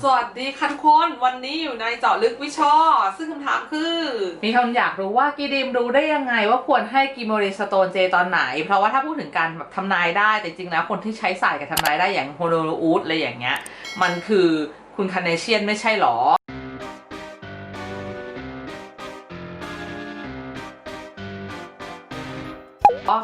สวัสดีค่ะทุกคนวันนี้อยู่ในเจาะลึกวิชอ ซึ่งคำถามคือ มีคนอยากรู้ว่ากีดิมรู้ได้ยังไงว่าควรให้กิโมริสโตนเจตอนไหน เพราะว่าถ้าพูดถึงการแบบทำนายได้แต่จริงแล้วคนที่ใช้สายกับทำนายได้อย่างโฮโนลูอูดอะไรอย่างเงี้ย มันคือคุณคาเนเชียนไม่ใช่หรออ๋อ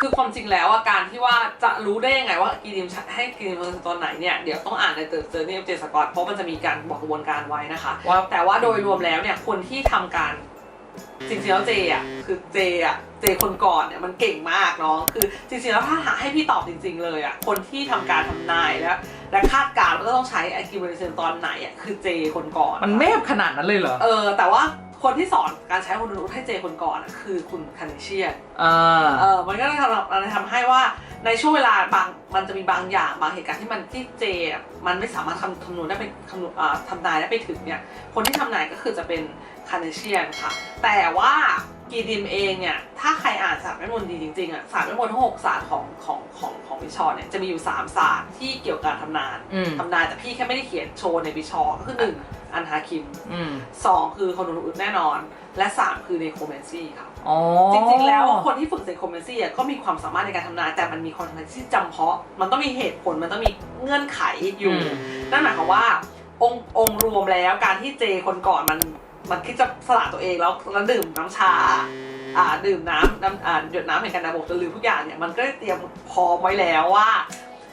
คือความจริงแล้วอะการที่ว่าจะรู้ได้ยังไงว่ากีดิมให้กีดิมตอนไหนเนี่ยเดี๋ยวต้องอ่านในเตอร์เจอร์นี่เจสกอตเพราะมันจะมีการบอกกระบวนการไว้นะคะ ว่า แต่ว่าโดยรวมแล้วเนี่ยคนที่ทำการจริงๆแล้วเจอะคือเจอะเจคนก่อนเนี่ยมันเก่งมากเนาะคือจริงๆแล้วถ้าหาให้พี่ตอบจริง ๆ เลยอะคนที่ทำการทำนายแล้วและคาดการณ์ว่าจะต้องใช้ไอคิวเรเซนตอนไหนอะคือเจคนก่อน มันแมบขนาดนั้นเลยเหรอ เออแต่ว่า คนที่สอนการใช้คนรู้ให้เจคนก่อนอะคือคุณคานิเชียนเออเออมันก็เลยทำมันเลยทำให้ว่าในช่วงเวลาบางมันจะมีบางอย่างบางเหตุการณ์ที่มันที่เจอะมันไม่สามารถทำคำนวณได้ไปคำนวณอ่าทำนายได้ไปถึงเนี่ยคนที่ทำนายก็คือจะเป็นคานิเชียนค่ะ แต่ว่า กีดิมเองเนี่ยถ้าใครอ่านศาสตร์เวทมนต์ดีจริงๆอะศาสตร์เวทมนต์ทั้งหกศาสตร์ของของของของวิชอเนี่ยจะมีอยู่สามศาสตร์ที่เกี่ยวกับการทำนายอืม ทำนายแต่พี่แค่ไม่ได้เขียนโชว์ในวิชอก็คือหนึ่งอันฮาคิมอืมสองคือคอนโดนุแน่นอน และสามคือเนโครแมนซีค่ะ อ๋อจริงๆ แล้วคนที่ฝึกเนโครแมนซีอะก็มีความสามารถในการทำนายแต่มันมีความสามารถที่จำเพาะ มันต้องมีเหตุผลมันต้องมีเงื่อนไขอยู่ อืม นั่นหมายความว่า องค์องค์รวมแล้วการที่เจคนก่อนมันมันคิดจะสละตัวเองแล้วแล้วดื่มน้ำชา อ่าดื่มน้ำน้ำอ่าหยดน้ำแห่งการระบบจนลืมทุกอย่างเนี่ยมันก็ได้เตรียมพร้อมไว้แล้วว่า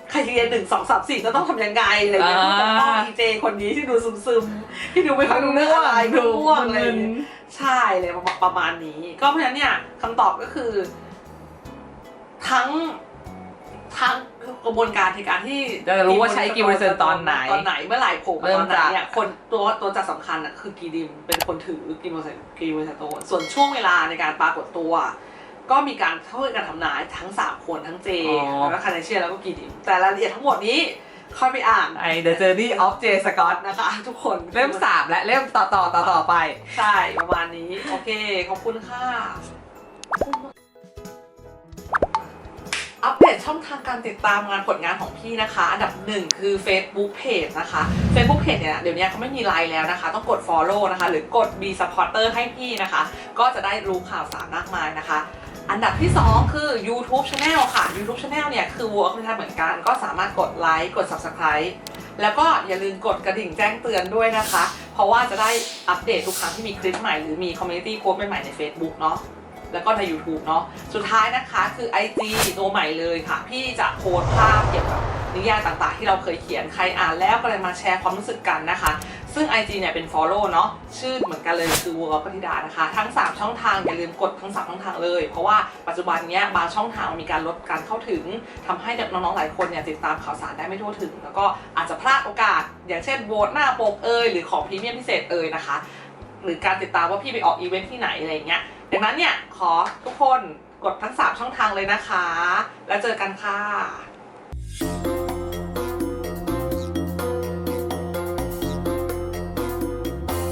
ใครเรียนหนึ่งสองสามสี่จะต้องทำยังไงอะไรอย่างเงี้ยอ่าเพื่อปกป้องอีเจคนนี้ที่ดูซึมๆที่ดูไม่ค่อยรู้เรื่องอะไรดูง่วงอะไรอย่างเงี้ยใช่เลยประมาณประมาณนี้ ก็เพราะฉะนั้นเนี่ยคำตอบก็คือ ทั้ง ทั้งกระบวนการในการที่จะรู้ว่าใช้กิโมริสโตนตอนไหนตอนไหนเมื่อไหร่โผล่มาเริ่ตมอนไหนจากเนี่ยคนตัวตัวจักรสำคัญอะคือกีดิมเป็นคนถือกิโมริกิโมริสโตนส่วนช่วงเวลาในการปรากฏตัว ก็มีการช่วยกันทำนายทั้งสามคนทั้งเจอ๋อแล้วก็คาเนเชียแล้วก็กีดิม แต่รายละเอียดทั้งหมดนี้ค่อยไปอ่านไอ The Journey of J Scott นะคะ ทุกคนเล่มสามและเล่มต่อต่อต่อต่อไป ใช่ ประมาณนี้ โอเค ขอบคุณค่ะอัปเดต ช่องทางการติดตามงานผลงานของพี่นะคะ อันดับหนึ่งคือ Facebook Page นะคะ Facebook Page เนี่ยเดี๋ยวนี้เขาไม่มีไลน์แล้วนะคะ ต้องกด Follow นะคะ หรือกด Be Supporter ให้พี่นะคะ ก็จะได้รู้ข่าวสารมากมายนะคะอันดับที่ 2 คือ YouTube Channel ค่ะ YouTube Channel เนี่ย คือ Work เหมือนกัน ก็สามารถกดไลค์ กด Subscribe แล้วก็อย่าลืมกดกระดิ่งแจ้งเตือนด้วยนะคะ เพราะว่าจะได้อัปเดตทุกครั้งที่มีคลิปใหม่ หรือมีคอมมูนิตี้โพสต์ใหม่ๆใน Facebook เนาะ แล้วก็ใน YouTube เนาะสุดท้ายนะคะคือ IG ตัวใหม่เลยค่ะ พี่จะโพสภาพเกี่ยวกับนิยายต่างๆ ที่เราเคยเขียนใครอ่านแล้วก็เลยมาแชร์ความรู้สึกกันนะคะ ซึ่ง IG เนี่ยเป็น Follow เนาะชื่อเหมือนกันเลยคือวัวปฏิดานะคะ ทั้ง 3 ช่องทางอย่าลืมกดทั้ง 3 ช่องทางเลย เพราะว่าปัจจุบันเนี้ยบางช่องทางมีการลดการเข้าถึงทำให้น้องๆหลายคนเนี่ยติดตามข่าวสารได้ไม่ทั่วถึง แล้วก็อาจจะพลาดโอกาส อย่างเช่นโหวตหน้าปกเอยหรือของพรีเมียมพิเศษเอยนะคะ หรือการติดตามว่าพี่ไปออกอีเวนท์ที่ไหนอะไรอย่างเงี้ย ดังนั้นเนี่ยขอทุกคนกดทั้ง 3 ช่องทางเลยนะคะ แล้วเจอกันค่ะ